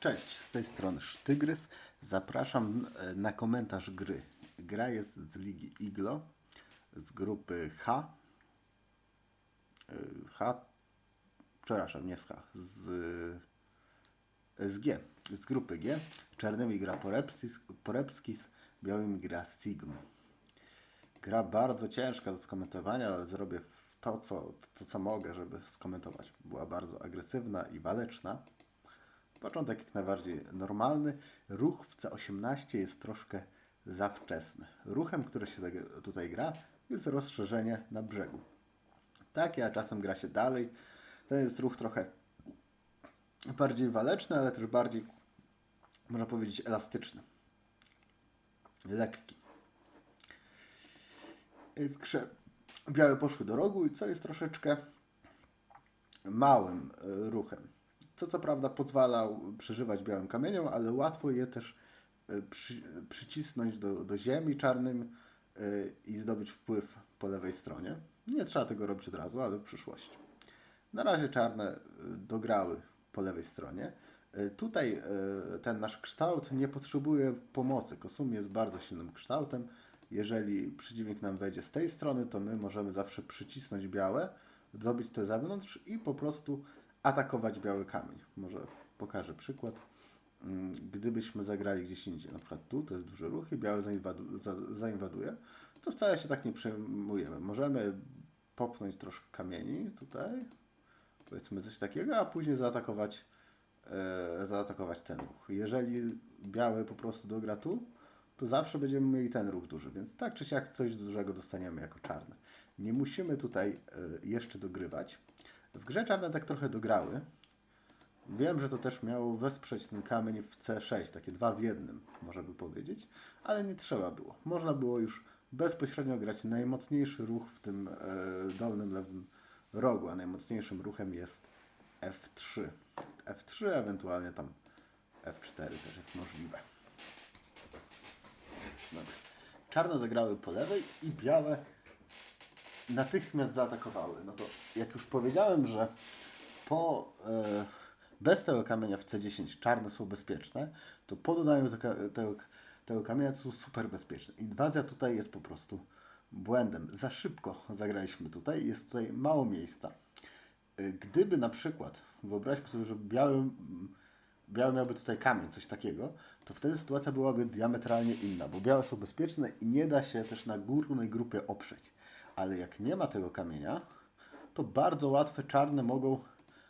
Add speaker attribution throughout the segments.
Speaker 1: Cześć, z tej strony Sztygrys. Zapraszam e, na komentarz gry. Gra jest z ligi Iglo, z grupy H. E, H, przepraszam, nie z H, z, z G, z grupy G. Czarnymi gra Porepskis, Porepskis białymi gra Sigma. Gra bardzo ciężka do skomentowania, ale zrobię to co, to, co mogę, żeby skomentować. Była bardzo agresywna i waleczna. Początek jak najbardziej normalny. Ruch w C18 jest troszkę za wczesny. Ruchem, który się tak- tutaj gra, jest rozszerzenie na brzegu. Tak, a czasem gra się dalej. To jest ruch trochę bardziej waleczny, ale też bardziej, można powiedzieć, elastyczny. Lekki. W grze białe poszły do rogu i co jest troszeczkę małym e, ruchem. Co co prawda pozwalał przeżywać białym kamieniom, ale łatwo je też e, przy, przycisnąć do, do ziemi czarnym e, i zdobyć wpływ po lewej stronie. Nie trzeba tego robić od razu, ale w przyszłości. Na razie czarne e, dograły po lewej stronie. Tutaj ten nasz kształt nie potrzebuje pomocy. Kosum jest bardzo silnym kształtem. Jeżeli przeciwnik nam wejdzie z tej strony, to my możemy zawsze przycisnąć białe, zdobyć to zewnątrz i po prostu atakować biały kamień. Może pokażę przykład. Mm, Gdybyśmy zagrali gdzieś indziej, na przykład tu, to jest duży ruch i biały zainwadu- za- zainwaduje, to wcale się tak nie przejmujemy. Możemy popchnąć troszkę kamieni tutaj, powiedzmy coś takiego, a później zaatakować, e, zaatakować ten ruch. Jeżeli biały po prostu dogra tu, to zawsze będziemy mieli ten ruch duży, więc tak czy siak coś dużego dostaniemy jako czarne. Nie musimy tutaj e, jeszcze dogrywać. W grze czarne tak trochę dograły. Wiem, że to też miało wesprzeć ten kamień w C6, takie dwa w jednym, można by powiedzieć, ale nie trzeba było. Można było już bezpośrednio grać najmocniejszy ruch w tym e, dolnym lewym rogu, a najmocniejszym ruchem jest F3. F3, ewentualnie tam F4 też jest możliwe. Dobra. Czarne zagrały po lewej i białe natychmiast zaatakowały. No to jak już powiedziałem, że po e, bez tego kamienia w C10 czarne są bezpieczne, to po dodaniu tego, tego, tego kamienia są super bezpieczne. Inwazja tutaj jest po prostu błędem. Za szybko zagraliśmy tutaj, jest tutaj mało miejsca. E, Gdyby na przykład, wyobraźmy sobie, że biały, biały miałby tutaj kamień, coś takiego, to wtedy sytuacja byłaby diametralnie inna, bo białe są bezpieczne i nie da się też na górnej grupie oprzeć. Ale jak nie ma tego kamienia, to bardzo łatwe czarne mogą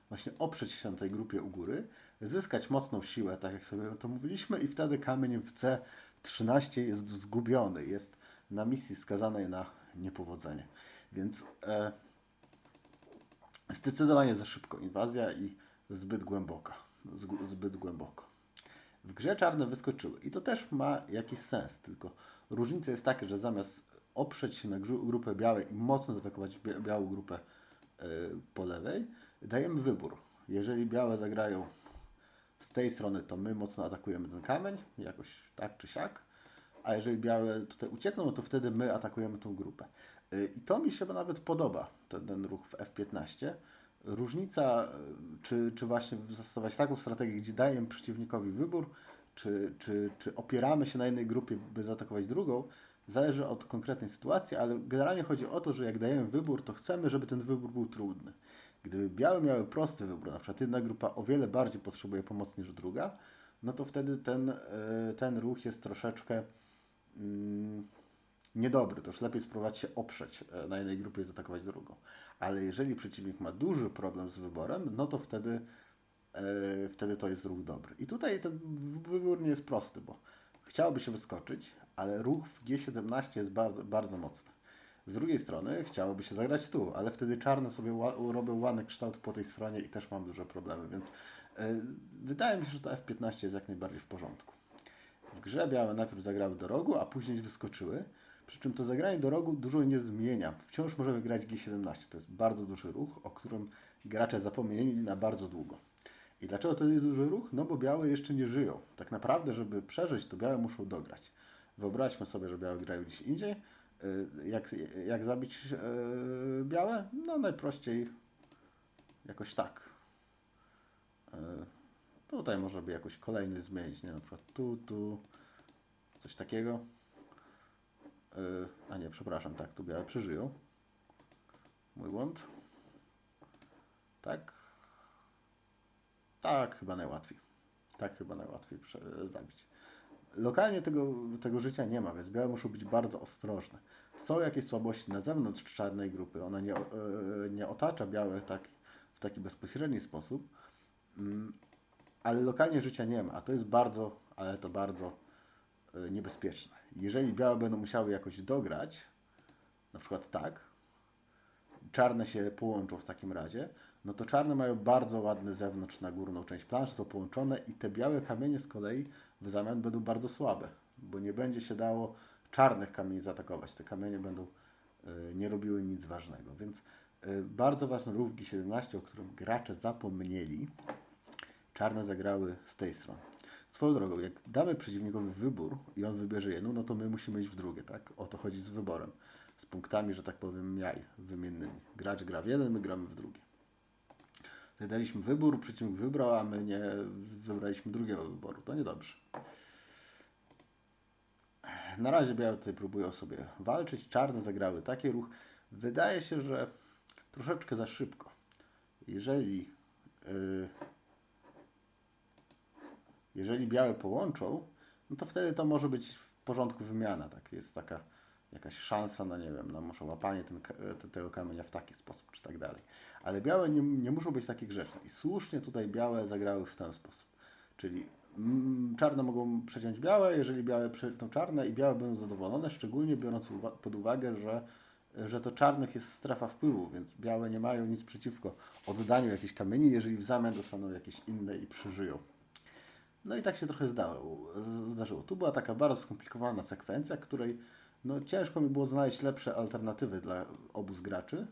Speaker 1: właśnie oprzeć się na tej grupie u góry, zyskać mocną siłę, tak jak sobie to mówiliśmy, i wtedy kamień w C13 jest zgubiony, jest na misji skazanej na niepowodzenie. Więc e, zdecydowanie za szybko inwazja i zbyt głęboka. Zbyt głęboko. W grze czarne wyskoczyły i to też ma jakiś sens, tylko różnica jest taka, że zamiast oprzeć się na gru- grupę białej i mocno zaatakować bia- białą grupę y, po lewej, dajemy wybór. Jeżeli białe zagrają z tej strony, to my mocno atakujemy ten kamień, jakoś tak czy siak, a jeżeli białe tutaj uciekną, no to wtedy my atakujemy tą grupę. Y, I to mi się nawet podoba, ten, ten ruch w F15. Różnica, y, czy, czy właśnie zastosować taką strategię, gdzie dajemy przeciwnikowi wybór, czy, czy, czy opieramy się na jednej grupie, by zaatakować drugą, zależy od konkretnej sytuacji, ale generalnie chodzi o to, że jak dajemy wybór, to chcemy, żeby ten wybór był trudny. Gdyby białe miały prosty wybór, na przykład jedna grupa o wiele bardziej potrzebuje pomocy niż druga, no to wtedy ten, y, ten ruch jest troszeczkę mm, niedobry. To już lepiej spróbować się oprzeć e, na jednej grupie i zaatakować drugą. Ale jeżeli przeciwnik ma duży problem z wyborem, no to wtedy, e, wtedy to jest ruch dobry. I tutaj ten wybór nie jest prosty, bo chciałoby się wyskoczyć, ale ruch w G17 jest bardzo, bardzo mocny. Z drugiej strony chciałoby się zagrać tu, ale wtedy czarne sobie robią łany kształt po tej stronie i też mam duże problemy, więc e, wydaje mi się, że to F15 jest jak najbardziej w porządku. W grze białe najpierw zagrały do rogu, a później wyskoczyły. Przy czym to zagranie do rogu dużo nie zmienia. Wciąż możemy grać G17. To jest bardzo duży ruch, o którym gracze zapomnieli na bardzo długo. I dlaczego to jest duży ruch? No bo białe jeszcze nie żyją. Tak naprawdę, żeby przeżyć, to białe muszą dograć. Wyobraźmy sobie, że białe grają gdzieś indziej. Y, Jak, jak zabić yy, białe? No najprościej jakoś tak. Yy, Tutaj można by jakoś kolejność zmienić, nie? Na przykład tu, tu, coś takiego. A nie, przepraszam, tak, tu białe przeżyją. Mój błąd. Tak. Tak, chyba najłatwiej. Tak chyba najłatwiej zabić. Lokalnie tego, tego życia nie ma, więc białe muszą być bardzo ostrożne. Są jakieś słabości na zewnątrz czarnej grupy, ona nie, e, nie otacza białe tak, w taki bezpośredni sposób, mm, ale lokalnie życia nie ma, a to jest bardzo, ale to bardzo e, niebezpieczne. Jeżeli białe będą musiały jakoś dograć, na przykład tak, czarne się połączą w takim razie, no to czarne mają bardzo ładny zewnątrz na górną część planszy, są połączone i te białe kamienie z kolei w zamian będą bardzo słabe, bo nie będzie się dało czarnych kamieni zaatakować. Te kamienie będą y, nie robiły nic ważnego, więc y, bardzo ważny ruch G17, o którym gracze zapomnieli, czarne zagrały z tej strony. Swoją drogą, jak damy przeciwnikowi wybór i on wybierze jedną, no to my musimy iść w drugie, tak? O to chodzi z wyborem. Z punktami, że tak powiem, jaj wymiennymi. Gracz gra w jeden, my gramy w drugie. Tutaj daliśmy wybór, przeciwnik wybrał, a my nie wybraliśmy drugiego wyboru. To niedobrze. Na razie białe tutaj próbują sobie walczyć, czarne zagrały taki ruch. Wydaje się, że troszeczkę za szybko. Jeżeli yy, jeżeli białe połączą, no to wtedy to może być w porządku wymiana. Tak? Jest taka jakaś szansa na, nie wiem, na może łapanie ten, te- tego kamienia w taki sposób, czy tak dalej. Ale białe nie, nie muszą być takie grzeczne. I słusznie tutaj białe zagrały w ten sposób. Czyli mm, czarne mogą przeciąć białe, jeżeli białe przeciąą czarne i białe będą zadowolone, szczególnie biorąc uwa- pod uwagę, że, że to czarnych jest strefa wpływu, więc białe nie mają nic przeciwko oddaniu jakichś kamieni, jeżeli w zamian dostaną jakieś inne i przeżyją. No i tak się trochę zdarzyło. Tu była taka bardzo skomplikowana sekwencja, której no, ciężko mi było znaleźć lepsze alternatywy dla obu z graczy.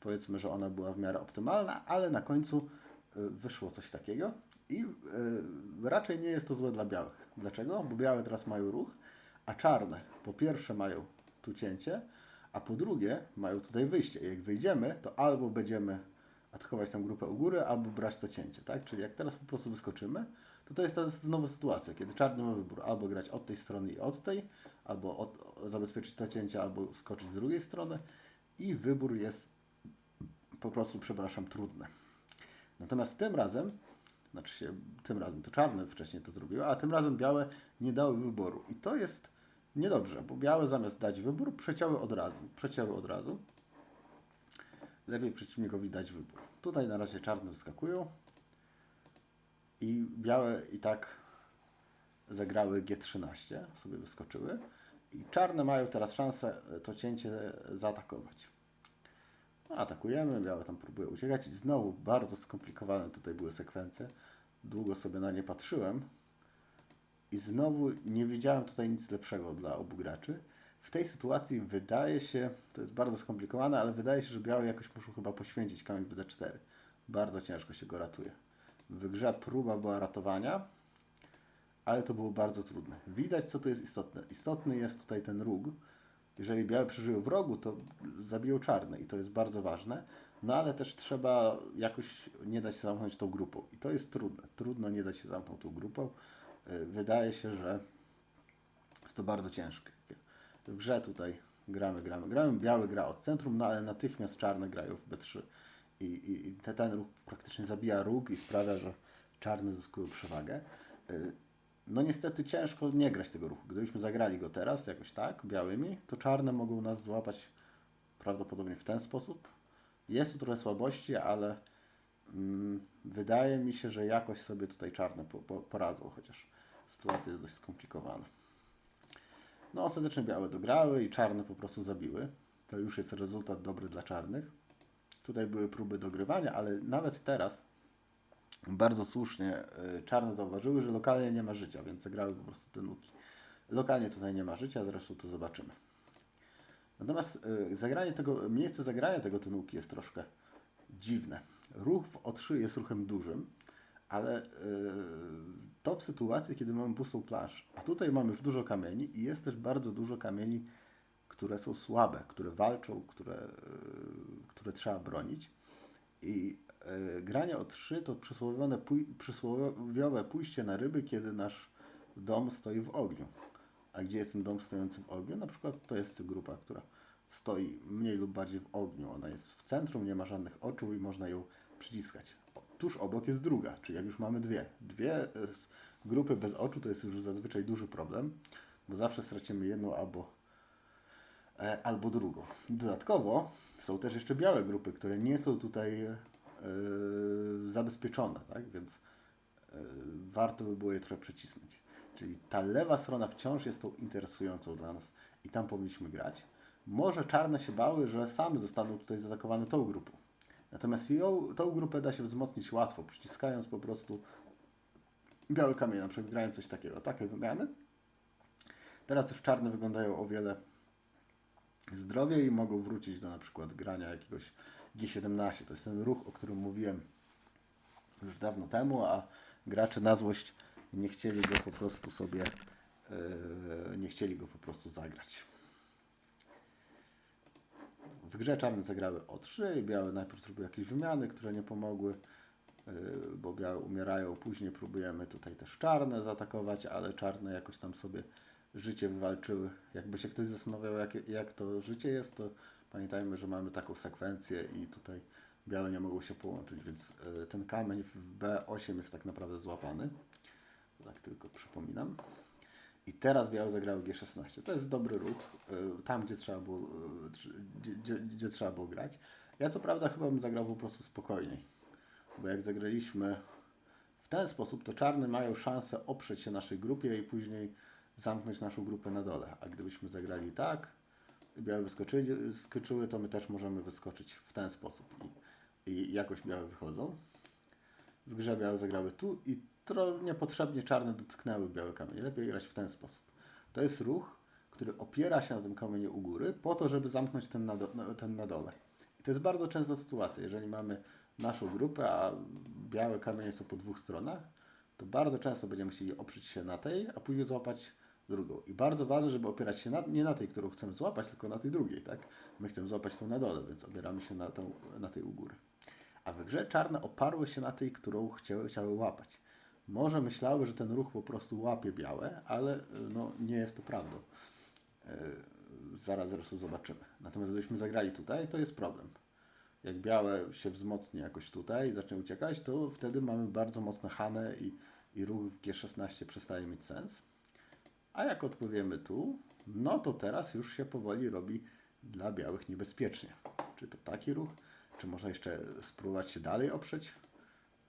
Speaker 1: Powiedzmy, że ona była w miarę optymalna, ale na końcu y, wyszło coś takiego i y, raczej nie jest to złe dla białych. Dlaczego? Bo białe teraz mają ruch, a czarne po pierwsze mają tu cięcie, a po drugie mają tutaj wyjście. I jak wyjdziemy, to albo będziemy atakować tą grupę u góry, albo brać to cięcie, tak? Czyli jak teraz po prostu wyskoczymy, to to jest ta znowu sytuacja, kiedy czarny ma wybór albo grać od tej strony i od tej, albo od, zabezpieczyć to cięcie, albo skoczyć z drugiej strony i wybór jest po prostu, przepraszam, trudny. Natomiast tym razem, znaczy się, tym razem to czarne wcześniej to zrobiło, a tym razem białe nie dały wyboru. I to jest niedobrze, bo białe zamiast dać wybór, przecięły od razu. Przecięły od razu. Lepiej przeciwnikowi dać wybór. Tutaj na razie czarne wyskakują i białe i tak zagrały G13, sobie wyskoczyły. I czarne mają teraz szansę to cięcie zaatakować. Atakujemy, białe tam próbują uciekać i znowu bardzo skomplikowane tutaj były sekwencje. Długo sobie na nie patrzyłem i znowu nie widziałem tutaj nic lepszego dla obu graczy. W tej sytuacji wydaje się, to jest bardzo skomplikowane, ale wydaje się, że białe jakoś muszą chyba poświęcić kamień w D4. Bardzo ciężko się go ratuje. W grze próba była ratowania, ale to było bardzo trudne. Widać, co tu jest istotne. Istotny jest tutaj ten róg. Jeżeli białe przeżyją w rogu, to zabiją czarne i to jest bardzo ważne. No ale też trzeba jakoś nie dać się zamknąć tą grupą. I to jest trudne. Trudno nie dać się zamknąć tą grupą. Y, Wydaje się, że jest to bardzo ciężkie. W grze tutaj gramy, gramy, gramy. Biały gra od centrum, no ale natychmiast czarne grają w B3. I, i, i te, ten ruch praktycznie zabija róg i sprawia, że czarne zyskują przewagę. Y, No niestety ciężko nie grać tego ruchu. Gdybyśmy zagrali go teraz jakoś tak, białymi, to czarne mogą nas złapać prawdopodobnie w ten sposób. Jest tu trochę słabości, ale mm, wydaje mi się, że jakoś sobie tutaj czarne po, po, poradzą, chociaż sytuacja jest dość skomplikowana. No ostatecznie białe dograły i czarne po prostu zabiły. To już jest rezultat dobry dla czarnych. Tutaj były próby dogrywania, ale nawet teraz bardzo słusznie y, czarne zauważyły, że lokalnie nie ma życia, więc zagrały po prostu te nuki. Lokalnie tutaj nie ma życia, zresztą to zobaczymy. Natomiast y, zagranie tego, miejsce zagrania tego tenuki jest troszkę dziwne. Ruch w O3 jest ruchem dużym, ale y, to w sytuacji, kiedy mamy pustą planszę. A tutaj mamy już dużo kamieni i jest też bardzo dużo kamieni, które są słabe, które walczą, które, y, które trzeba bronić. I E, Granie o 3 to przysłowiowe, przysłowiowe pójście na ryby, kiedy nasz dom stoi w ogniu. A gdzie jest ten dom stojący w ogniu? Na przykład to jest grupa, która stoi mniej lub bardziej w ogniu. Ona jest w centrum, nie ma żadnych oczu i można ją przyciskać. Tuż obok jest druga, czyli jak już mamy dwie. Dwie e, grupy bez oczu to jest już zazwyczaj duży problem, bo zawsze stracimy jedną albo, e, albo drugą. Dodatkowo są też jeszcze białe grupy, które nie są tutaj e, zabezpieczone, tak? więc e, warto by było je trochę przycisnąć. Czyli ta lewa strona wciąż jest tą interesującą dla nas i tam powinniśmy grać. Może czarne się bały, że same zostaną tutaj zaatakowane tą grupą. Natomiast ją, tą grupę da się wzmocnić łatwo, przyciskając po prostu biały kamień, na przykład grając coś takiego, takie wymiany. Teraz już czarne wyglądają o wiele zdrowiej i mogą wrócić do na przykład grania jakiegoś G17. To jest ten ruch, o którym mówiłem już dawno temu, a gracze na złość nie chcieli go po prostu sobie, yy, nie chcieli go po prostu zagrać. W grze czarne zagrały o 3 i białe najpierw zrobiły jakieś wymiany, które nie pomogły, yy, bo białe umierają. Później próbujemy tutaj też czarne zaatakować, ale czarne jakoś tam sobie życie wywalczyły. Jakby się ktoś zastanawiał, jak, jak to życie jest, to pamiętajmy, że mamy taką sekwencję i tutaj białe nie mogą się połączyć, więc yy, ten kamień w B8 jest tak naprawdę złapany. Tak tylko przypominam. I teraz białe zagrały G16. To jest dobry ruch, y, tam gdzie trzeba było, tr- gdzie, gdzie, gdzie trzeba było grać. Ja co prawda chyba bym zagrał po prostu spokojniej, bo jak zagraliśmy w ten sposób, to czarne mają szansę oprzeć się naszej grupie i później zamknąć naszą grupę na dole. A gdybyśmy zagrali tak, białe wyskoczyły, to my też możemy wyskoczyć w ten sposób i, i jakoś białe wychodzą. W grze białe zagrały tu i niepotrzebnie czarne dotknęły białe kamienie. Lepiej grać w ten sposób. To jest ruch, który opiera się na tym kamieniu u góry po to, żeby zamknąć ten na, do, ten na dole. I to jest bardzo częsta sytuacja. Jeżeli mamy naszą grupę, a białe kamienie są po dwóch stronach, to bardzo często będziemy chcieli oprzeć się na tej, a później złapać drugą. I bardzo ważne, żeby opierać się na, nie na tej, którą chcemy złapać, tylko na tej drugiej, tak? My chcemy złapać tą na dole, więc opieramy się na, tą, na tej u góry. A w grze czarne oparły się na tej, którą chciały, chciały łapać. Może myślały, że ten ruch po prostu łapie białe, ale y, no, nie jest to prawdą. Yy, zaraz zresztą zobaczymy. Natomiast gdybyśmy zagrali tutaj, to jest problem. Jak białe się wzmocni jakoś tutaj i zacznie uciekać, to wtedy mamy bardzo mocne hanę i, i ruch w G16 przestaje mieć sens. A jak odpowiemy tu, no to teraz już się powoli robi dla białych niebezpiecznie. Czy to taki ruch, czy można jeszcze spróbować się dalej oprzeć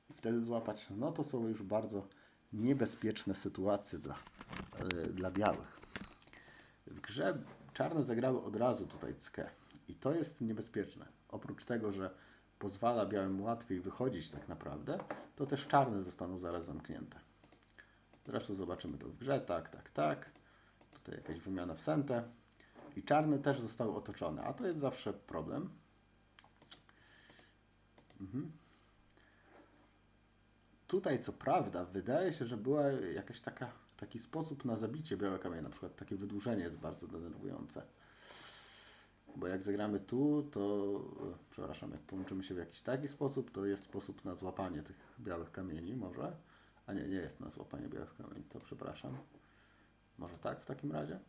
Speaker 1: i wtedy złapać? No to są już bardzo niebezpieczne sytuacje dla, e, dla białych. W grze czarne zagrały od razu tutaj ckę i to jest niebezpieczne. Oprócz tego, że pozwala białym łatwiej wychodzić tak naprawdę, to też czarne zostaną zaraz zamknięte. Zresztą zobaczymy to w grze. Tak, tak, tak. Tutaj jakaś wymiana w sentę. I czarne też zostały otoczone, a to jest zawsze problem. Mhm. Tutaj co prawda wydaje się, że była jakaś taka, taki sposób na zabicie białe kamienie, na przykład takie wydłużenie jest bardzo denerwujące. Bo jak zagramy tu, to, przepraszam, jak połączymy się w jakiś taki sposób, to jest sposób na złapanie tych białych kamieni może. A nie, nie jest na złapanie białych kamieni, to przepraszam. Może tak w takim razie?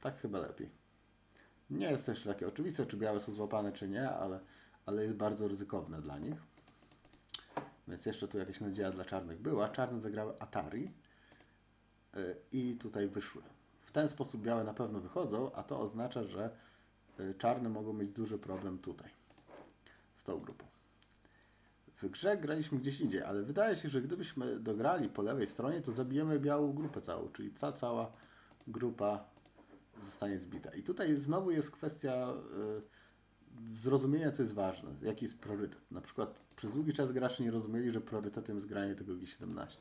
Speaker 1: Tak chyba lepiej. Nie jest też takie oczywiste, czy białe są złapane, czy nie, ale, ale jest bardzo ryzykowne dla nich. Więc jeszcze tu jakaś nadzieja dla czarnych była. Czarne zagrały Atari y, i tutaj wyszły. W ten sposób białe na pewno wychodzą, a to oznacza, że y, czarne mogą mieć duży problem tutaj tą grupą. W grze graliśmy gdzieś indziej, ale wydaje się, że gdybyśmy dograli po lewej stronie, to zabijemy białą grupę całą, czyli ta cała grupa zostanie zbita. I tutaj znowu jest kwestia y, zrozumienia, co jest ważne, jaki jest priorytet. Na przykład przez długi czas gracze nie rozumieli, że priorytetem jest granie tego G17.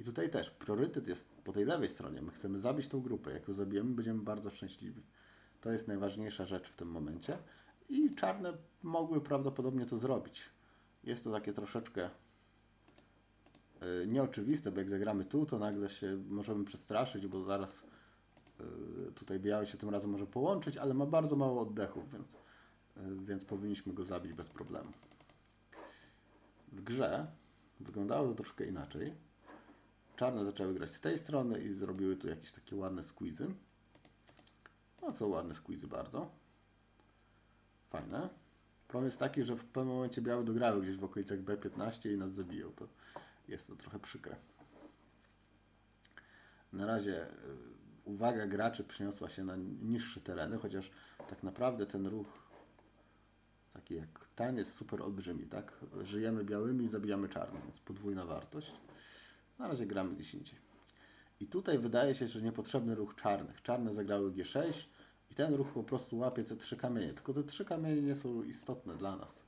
Speaker 1: I tutaj też priorytet jest po tej lewej stronie. My chcemy zabić tą grupę. Jak ją zabijemy, będziemy bardzo szczęśliwi. To jest najważniejsza rzecz w tym momencie. I czarne mogły prawdopodobnie to zrobić. Jest to takie troszeczkę y, nieoczywiste, bo jak zagramy tu, to nagle się możemy przestraszyć, bo zaraz y, tutaj biały się tym razem może połączyć, ale ma bardzo mało oddechów, więc, y, więc powinniśmy go zabić bez problemu. W grze wyglądało to troszkę inaczej. Czarne zaczęły grać z tej strony i zrobiły tu jakieś takie ładne squeezy. No co ładne squeezy bardzo. Fajne. Problem jest taki, że w pewnym momencie białe dograły gdzieś w okolicach B15 i nas zabiją. To jest to trochę przykre. Na razie y, uwaga graczy przeniosła się na niższe tereny, chociaż tak naprawdę ten ruch taki jak ten jest super olbrzymi, tak? Żyjemy białymi, zabijamy czarnym, więc podwójna wartość. Na razie gramy gdzieś indziej. I tutaj wydaje się, że niepotrzebny ruch czarnych. Czarne zagrały G6 i ten ruch po prostu łapie te trzy kamienie. Tylko te trzy kamienie nie są istotne dla nas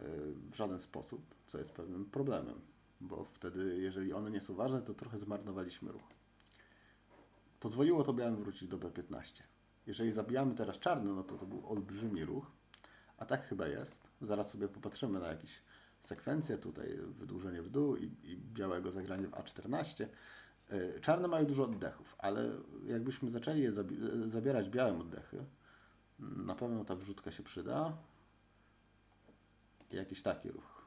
Speaker 1: yy, w żaden sposób, co jest pewnym problemem, bo wtedy, jeżeli one nie są ważne, to trochę zmarnowaliśmy ruch. Pozwoliło to białym wrócić do B15. Jeżeli zabijamy teraz czarny, no to to był olbrzymi ruch, a tak chyba jest. Zaraz sobie popatrzymy na jakieś sekwencje, tutaj wydłużenie w dół i, i białego zagranie w A14. Yy, Czarne mają dużo oddechów, ale jakbyśmy zaczęli je zabi- zabierać białym oddechy, na pewno ta wrzutka się przyda. Jakiś taki ruch.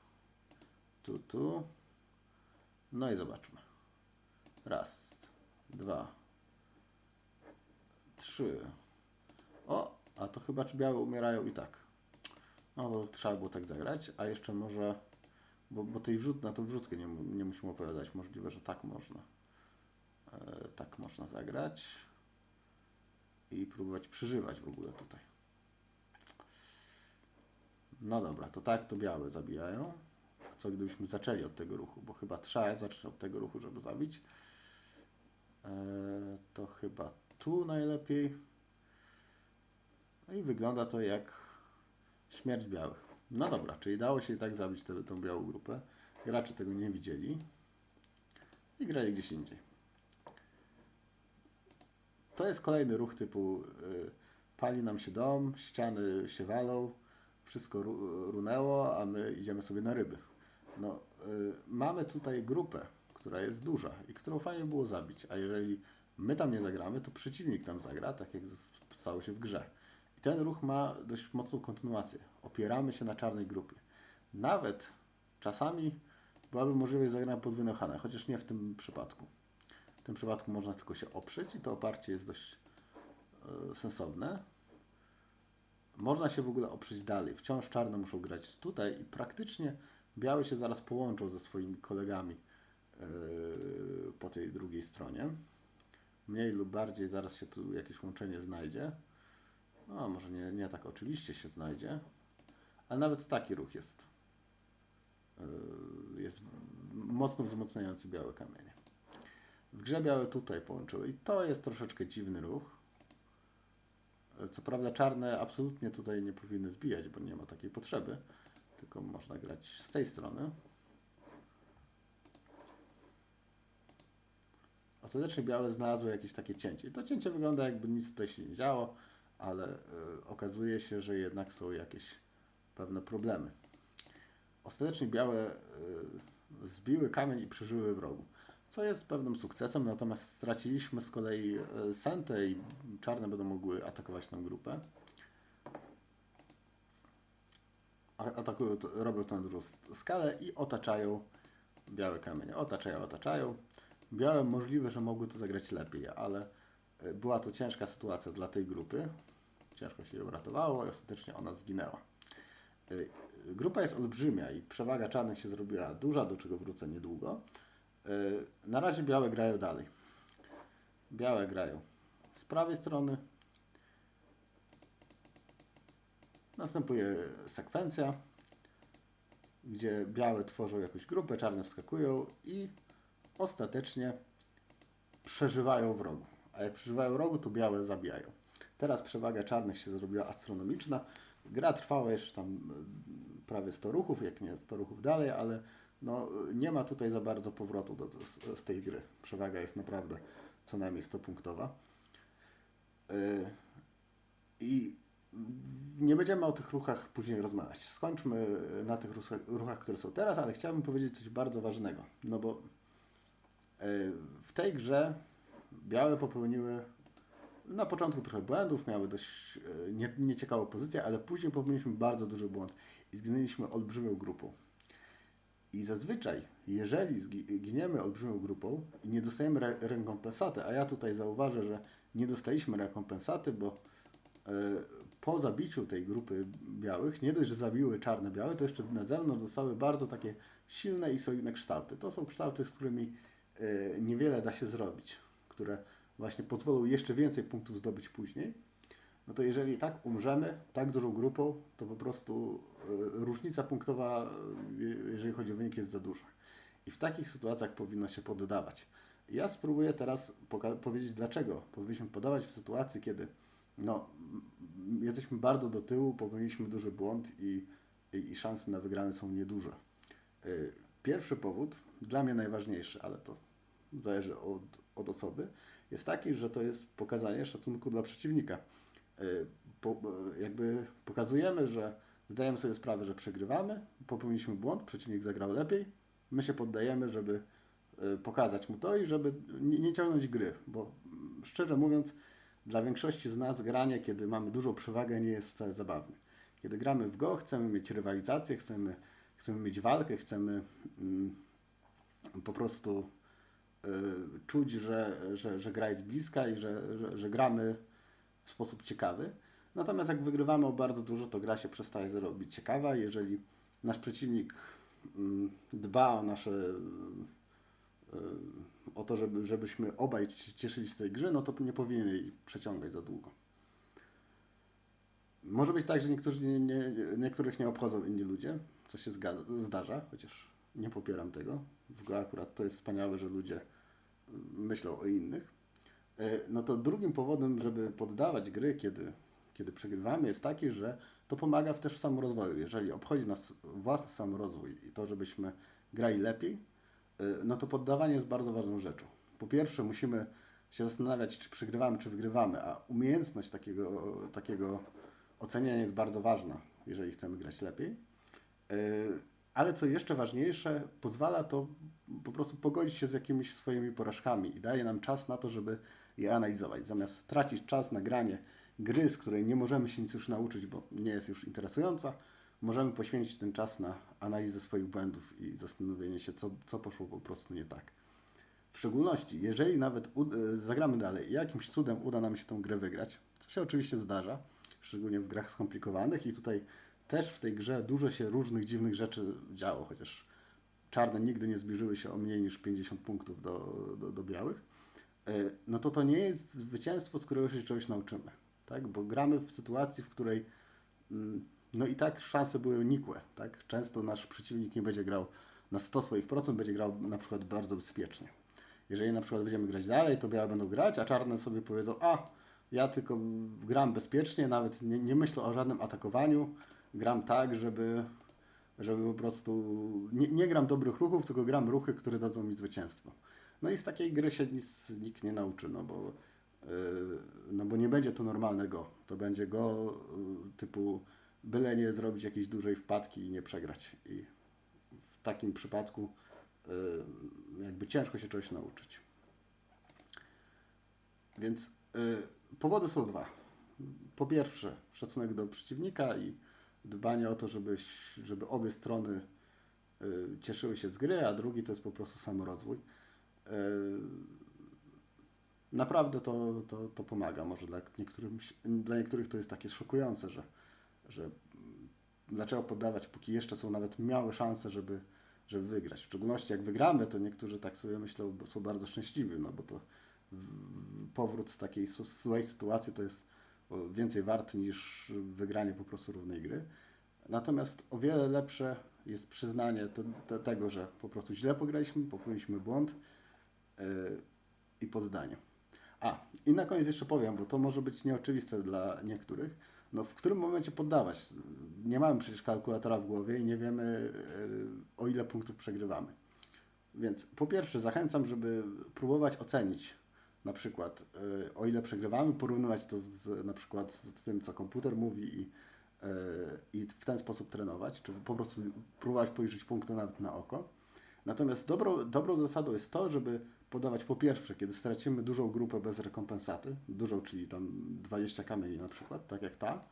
Speaker 1: Tu, tu. No i zobaczmy. Raz, dwa, trzy. O, a to chyba czy białe umierają i tak. No to trzeba było tak zagrać, a jeszcze może, bo, bo tej wrzut, na tą wrzutkę nie, nie musimy opowiadać, możliwe, że tak można. E, tak można zagrać i próbować przeżywać w ogóle tutaj. No dobra, to tak to białe zabijają. Co gdybyśmy zaczęli od tego ruchu? Bo chyba trzeba zacząć od tego ruchu, żeby zabić. E, to chyba tu najlepiej. No i wygląda to jak śmierć białych. No dobra, czyli dało się i tak zabić tę, tą białą grupę. Gracze tego nie widzieli i grali gdzieś indziej. To jest kolejny ruch typu y, pali nam się dom, ściany się walą, wszystko ru, runęło, a my idziemy sobie na ryby. No, y, mamy tutaj grupę, która jest duża i którą fajnie było zabić, a jeżeli my tam nie zagramy, to przeciwnik tam zagra, tak jak stało się w grze. I ten ruch ma dość mocną kontynuację. Opieramy się na czarnej grupie. Nawet czasami byłaby możliwość zagrania podwójnego chociaż nie w tym przypadku. Tym przypadku można tylko się oprzeć i to oparcie jest dość e, sensowne. Można się w ogóle oprzeć dalej. Wciąż czarne muszą grać tutaj i praktycznie białe się zaraz połączą ze swoimi kolegami e, po tej drugiej stronie. Mniej lub bardziej zaraz się tu jakieś łączenie znajdzie. No, może nie, nie tak oczywiście się znajdzie, ale nawet taki ruch jest, yy, jest mocno wzmacniający białe kamienie. W grze białe tutaj połączyły i to jest troszeczkę dziwny ruch. Co prawda czarne absolutnie tutaj nie powinny zbijać, bo nie ma takiej potrzeby, tylko można grać z tej strony. Ostatecznie białe znalazły jakieś takie cięcie. I to cięcie wygląda jakby nic tutaj się nie działo, ale y, okazuje się, że jednak są jakieś pewne problemy. Ostatecznie białe y, zbiły kamień i przeżyły w rogu, co jest pewnym sukcesem, natomiast straciliśmy z kolei y, sentę i czarne będą mogły atakować tę grupę. Atakują, to- robią tę dużą s- skalę i otaczają białe kamienie. Otaczają, otaczają. Białe możliwe, że mogły to zagrać lepiej, ale y, była to ciężka sytuacja dla tej grupy. Ciężko się ją ratowało i ostatecznie ona zginęła. Y, Grupa jest olbrzymia i przewaga czarnych się zrobiła duża, do czego wrócę niedługo. Y, Na razie białe grają dalej. Białe grają z prawej strony. Następuje sekwencja, gdzie białe tworzą jakąś grupę, czarne wskakują i ostatecznie przeżywają w rogu. A jak przeżywają w rogu, to białe zabijają. Teraz przewaga czarnych się zrobiła astronomiczna. Gra trwała jeszcze tam y, prawie 100 ruchów, jak nie 100 ruchów dalej, ale no, y, nie ma tutaj za bardzo powrotu do, z, z tej gry. Przewaga jest naprawdę co najmniej 100 punktowa. Y, I nie będziemy o tych ruchach później rozmawiać. Skończmy y, na tych ruchach, ruchach, które są teraz, ale chciałbym powiedzieć coś bardzo ważnego. No bo y, w tej grze białe popełniły Na początku trochę błędów, miały dość e, nie, nieciekawą pozycję, ale później popełniliśmy bardzo duży błąd i zginęliśmy olbrzymią grupą. I zazwyczaj, jeżeli giniemy olbrzymią grupą i nie dostajemy re- rekompensaty, a ja tutaj zauważę, że nie dostaliśmy rekompensaty, bo e, po zabiciu tej grupy białych, nie dość, że zabiły czarne-białe, to jeszcze na zewnątrz zostały bardzo takie silne i solidne kształty. To są kształty, z którymi e, niewiele da się zrobić, które właśnie pozwolą jeszcze więcej punktów zdobyć później. No to jeżeli tak umrzemy, tak dużą grupą, to po prostu e, różnica punktowa, e, jeżeli chodzi o wynik, jest za duża. I w takich sytuacjach powinno się poddawać. Ja spróbuję teraz powiedzieć, dlaczego powinniśmy podawać w sytuacji, kiedy no, jesteśmy bardzo do tyłu, popełniliśmy duży błąd i, i, i szanse na wygrane są nieduże. Y, Pierwszy powód, dla mnie najważniejszy, ale to zależy od, od osoby, jest taki, że to jest pokazanie szacunku dla przeciwnika. Y, Po, y, jakby pokazujemy, że zdajemy sobie sprawę, że przegrywamy, popełniliśmy błąd, przeciwnik zagrał lepiej, my się poddajemy, żeby y, pokazać mu to i żeby nie, nie ciągnąć gry, bo szczerze mówiąc, dla większości z nas granie, kiedy mamy dużą przewagę, nie jest wcale zabawne. Kiedy gramy w Go, chcemy mieć rywalizację, chcemy, chcemy mieć walkę, chcemy mm, po prostu y, czuć, że, że, że gra jest bliska i że, że, że gramy w sposób ciekawy. Natomiast jak wygrywamy o bardzo dużo, to gra się przestaje zrobić ciekawa. Jeżeli nasz przeciwnik mm, dba o nasze y, o to, żeby, żebyśmy obaj się cieszyli z tej gry, no to nie powinien jej przeciągać za długo. Może być tak, że nie, nie, niektórych nie obchodzą inni ludzie, co się zgadza, zdarza, chociaż nie popieram tego. W akurat to jest wspaniałe, że ludzie myślą o innych. E, No to drugim powodem, żeby poddawać gry, kiedy, kiedy przegrywamy, jest taki, że to pomaga też w samorozwoju. Jeżeli obchodzi nas własny samorozwój i to, żebyśmy grali lepiej, e, no to poddawanie jest bardzo ważną rzeczą. Po pierwsze, musimy się zastanawiać, czy przegrywamy, czy wygrywamy, a umiejętność takiego, takiego oceniania jest bardzo ważna, jeżeli chcemy grać lepiej. Yy, Ale co jeszcze ważniejsze, pozwala to po prostu pogodzić się z jakimiś swoimi porażkami i daje nam czas na to, żeby je analizować. Zamiast tracić czas na granie gry, z której nie możemy się nic już nauczyć, bo nie jest już interesująca, możemy poświęcić ten czas na analizę swoich błędów i zastanowienie się, co, co poszło po prostu nie tak. W szczególności, jeżeli nawet y, zagramy dalej i jakimś cudem uda nam się tą grę wygrać, co się oczywiście zdarza, szczególnie w grach skomplikowanych i tutaj też w tej grze dużo się różnych dziwnych rzeczy działo, chociaż czarne nigdy nie zbliżyły się o mniej niż 50 punktów do, do, do białych, no to to nie jest zwycięstwo, z którego się czegoś nauczymy, tak? Bo gramy w sytuacji, w której mm, no i tak szanse były nikłe, tak? Często nasz przeciwnik nie będzie grał na 100 swoich procent, będzie grał na przykład bardzo bezpiecznie. Jeżeli na przykład będziemy grać dalej, to białe będą grać, a czarne sobie powiedzą, a ja tylko gram bezpiecznie, nawet nie, nie myślę o żadnym atakowaniu, gram tak, żeby, żeby po prostu, nie, nie gram dobrych ruchów, tylko gram ruchy, które dadzą mi zwycięstwo. No i z takiej gry się nic nikt nie nauczy, no bo, yy, no bo nie będzie to normalnego, to będzie go yy, typu byle nie zrobić jakiejś dużej wpadki i nie przegrać. I w takim przypadku y, jakby ciężko się czegoś nauczyć. Więc y, powody są dwa. Po pierwsze, szacunek do przeciwnika i dbanie o to, żeby, żeby obie strony y, cieszyły się z gry, a drugi to jest po prostu samorozwój. Y, Naprawdę to, to, to pomaga. Może dla, niektórym, dla niektórych to jest takie szokujące, że, że dlaczego poddawać, póki jeszcze są nawet małe szanse, żeby, żeby wygrać. W szczególności jak wygramy, to niektórzy tak sobie myślą, są bardzo szczęśliwi, no bo to powrót z takiej złej sytuacji to jest więcej wart niż wygranie po prostu równej gry. Natomiast o wiele lepsze jest przyznanie te, te, tego, że po prostu źle pograliśmy, popełniliśmy błąd i poddanie. A, i na koniec jeszcze powiem, bo to może być nieoczywiste dla niektórych, no w którym momencie poddawać. Nie mamy przecież kalkulatora w głowie i nie wiemy yy, o ile punktów przegrywamy. Więc po pierwsze zachęcam, żeby próbować ocenić na przykład yy, o ile przegrywamy, porównywać to z, na przykład z tym, co komputer mówi i, i w ten sposób trenować, czy po prostu próbować policzyć punkty nawet na oko. Natomiast dobrą, dobrą zasadą jest to, żeby podawać po pierwsze, kiedy stracimy dużą grupę bez rekompensaty, dużą, czyli tam 20 kamieni na przykład, tak jak ta,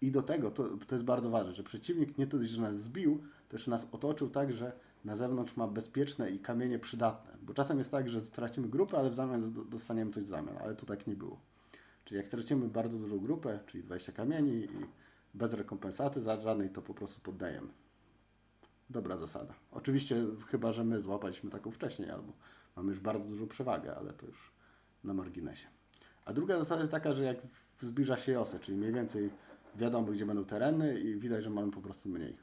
Speaker 1: i do tego, to, to jest bardzo ważne, że przeciwnik nie tyle, że nas zbił, też nas otoczył tak, że na zewnątrz ma bezpieczne i kamienie przydatne. Bo czasem jest tak, że stracimy grupę, ale w zamian do- dostaniemy coś w zamian, ale tu tak nie było. Czyli jak stracimy bardzo dużą grupę, czyli 20 kamieni i bez rekompensaty za żadnej, to po prostu poddajemy. Dobra zasada. Oczywiście chyba, że my złapaliśmy taką wcześniej, albo mamy już bardzo dużą przewagę, ale to już na marginesie. A druga zasada jest taka, że jak zbliża się Jose, czyli mniej więcej wiadomo, gdzie będą tereny i widać, że mamy po prostu mniej.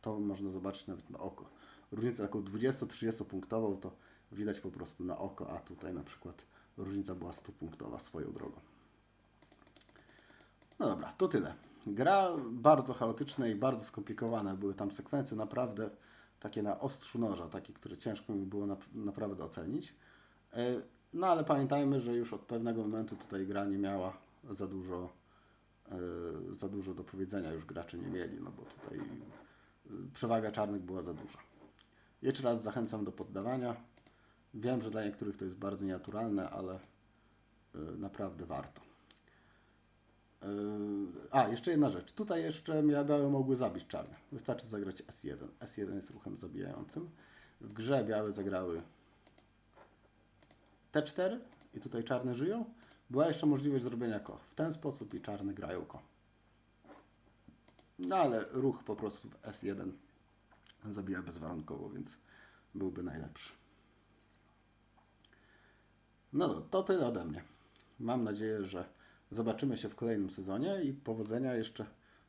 Speaker 1: To można zobaczyć nawet na oko. Różnicę taką 20-30 punktową to widać po prostu na oko, a tutaj na przykład różnica była 100 punktowa swoją drogą. No dobra, to tyle. Gra bardzo chaotyczna i bardzo skomplikowana. Były tam sekwencje naprawdę takie na ostrzu noża, takie, które ciężko mi było nap- naprawdę ocenić. E, No ale pamiętajmy, że już od pewnego momentu tutaj gra nie miała za dużo, e, za dużo do powiedzenia, już gracze nie mieli, no bo tutaj e, przewaga czarnych była za duża. Jeszcze raz zachęcam do poddawania. Wiem, że dla niektórych to jest bardzo nienaturalne, ale naprawdę warto. A, jeszcze jedna rzecz. Tutaj jeszcze białe mogły zabić czarne. Wystarczy zagrać S1. S1 jest ruchem zabijającym. W grze białe zagrały T4 i tutaj czarne żyją. Była jeszcze możliwość zrobienia ko. W ten sposób i czarne grają ko. No ale ruch po prostu w S1 zabija bezwarunkowo, więc byłby najlepszy. No to tyle ode mnie. Mam nadzieję, że zobaczymy się w kolejnym sezonie i powodzenia jeszcze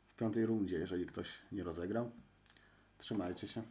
Speaker 1: w piątej rundzie, jeżeli ktoś nie rozegrał. Trzymajcie się.